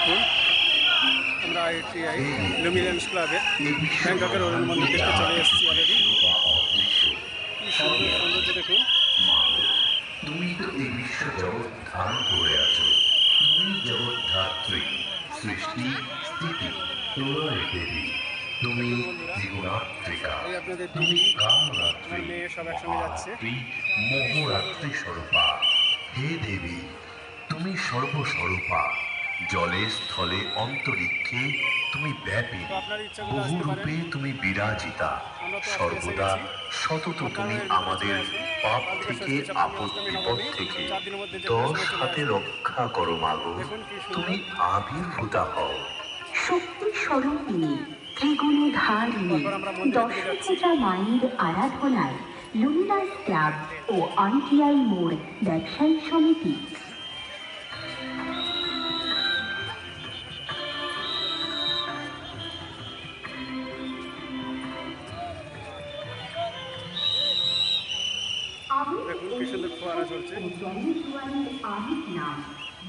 দেখুন। আমরা ITI luminance ক্লাবে ব্যাংককের অরুণ মন্দির দেখতে চলে এসেছি অলরেডি সৌন্দর্য দেখুন। তুমি তো এই বিশ্ব জগৎ ধারণ করে আছো। তুমি জগৎ ধাত্রী সৃষ্টি স্থিতি প্রলয় দেবী। তুমি জীবনাত্রিকা তুমি কালরাত্রি মোহরাত্রি স্বরূপা। হে দেবী তুমি সর্বস্বরূপা। জলে স্থলে অন্তরিক্ষে তুমি ব্যাপী তো বহু রূপে তুমি বিরাজিতা সর্বদা। সতত তুমি আমাদের। পাপ থেকে আপদ বিপদ থেকে দশ হাতে রক্ষা করো মাগো। তুমি আবির্ভূতা হও শক্তি স্বরূপিণী ত্রিগুণধারিণী যাচ্ছি। মায়ের আরাধনায় লুমিনাস ক্লাব ও আনটিআই মোড় ব্যবসায়ী সমিতি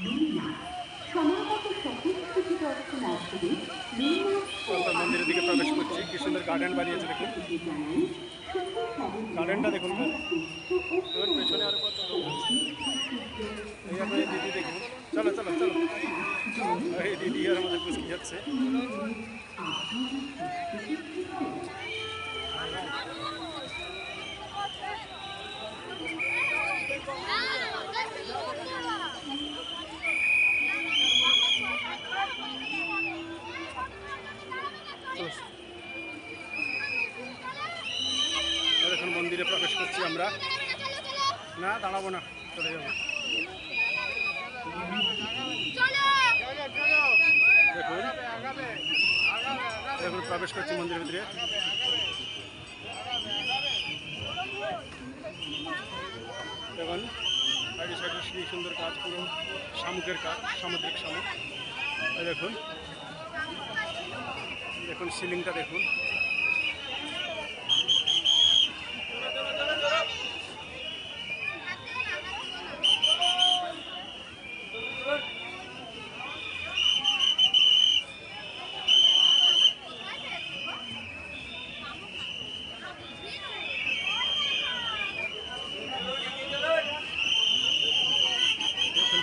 লুমিনাস আমরা মন্দিরের দিকে প্রবেশ করছি। কি সুন্দর গার্ডেন বানিয়েছে দেখুন। গার্ডেনটা দেখুন পেছনে আরও কত দিদি দেখুন। চলো চলো চলো। এই দিদি আর আমাদের পুষ্কি যাচ্ছে তো এবার এখন মন্দিরে প্রবেশ করছি আমরা। না, দাঁড়াবো না, চলে যাব। দেখুন, এখন প্রবেশ করছি মন্দিরের ভিতরে। দেখুন, সাইডে সাইডে কি সুন্দর কাজ পুরো শামুকের কাজ, সামুদ্রিক শামুক। দেখুন দেখুন সিলিংটা দেখুন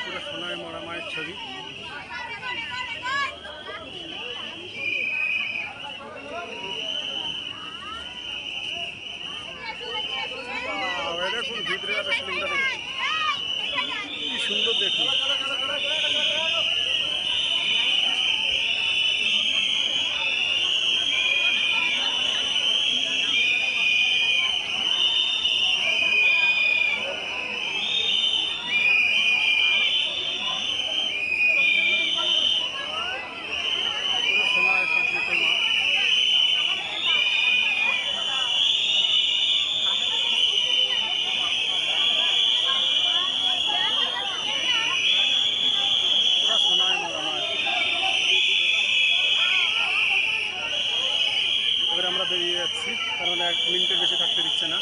পুরো সোনায় মরা মায়ের ছবি। দেখুন ভিতরে একটা দেখুন। কি সুন্দর দেখুন। বেরিয়ে যাচ্ছি। কারণ এক মিনিটের বেশি থাকতে দিচ্ছে না।